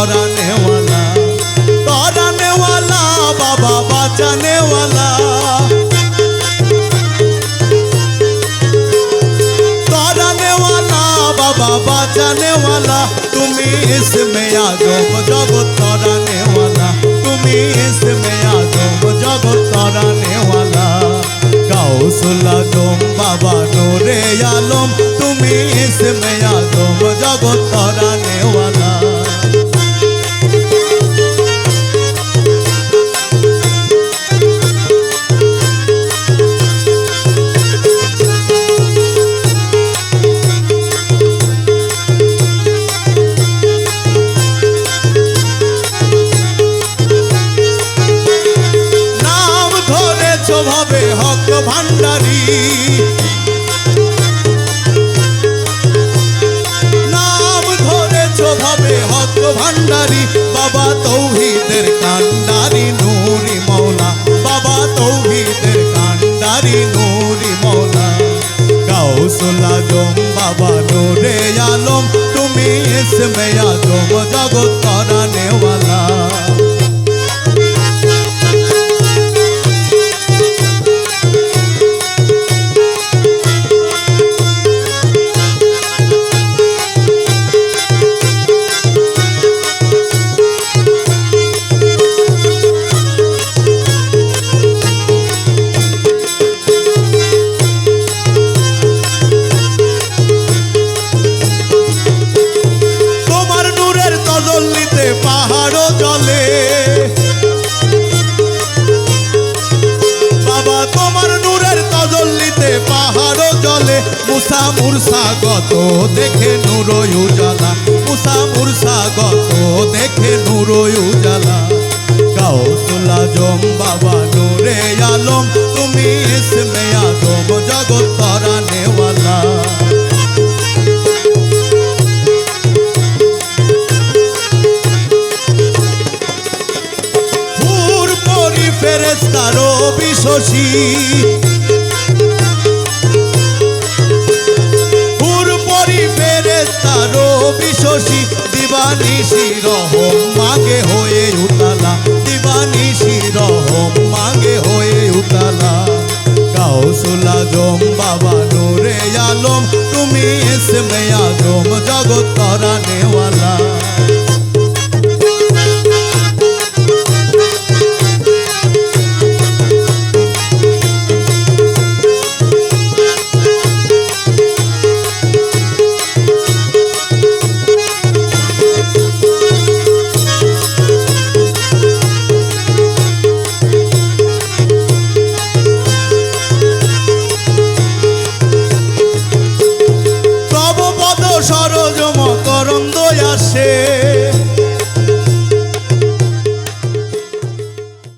डराने वाला डराने वाला बाबा बचाने वाला डराने वाला बाबा इसमें आ जब तोड़ाने वाला तुम्ही इसमें आ जब तोड़ाने वाला गौसला तुम बाबा नूरे आलम तुम्ही इसमें आ जब वाला হক ভান্ডারী নাম ধরেছ ভাবে হক ভান্ডারী বাবা তৌহিদের কান্ডারি নুরি মৌলা। বাবা তৌহিদের কান্ডারি নুরি মৌলা। গাউসুল আজম বাবা নূরে আলম। তুমি ইসমে আজম, জগৎ তরানে ওয়ালা। মুসা মুরসা গত দেখে নূর উজালা। মুসা মুরসা গত দেখে নূর উজালা। গাউসুল আজম, বাবা নূরে আলম, তুমি ইসমে আজম, জগৎ তরানে ওয়ালা। ফুর দিবানিশি রহম মাগে হয়ে উতালা। দিবানিশি রহম মাগে হয়ে উতালা। গাউসুল আজম বাবা নূরে আলম, তুমি ইসমে আজম, জগৎ তরানেওয়ালা তব মকরন্দ আসে।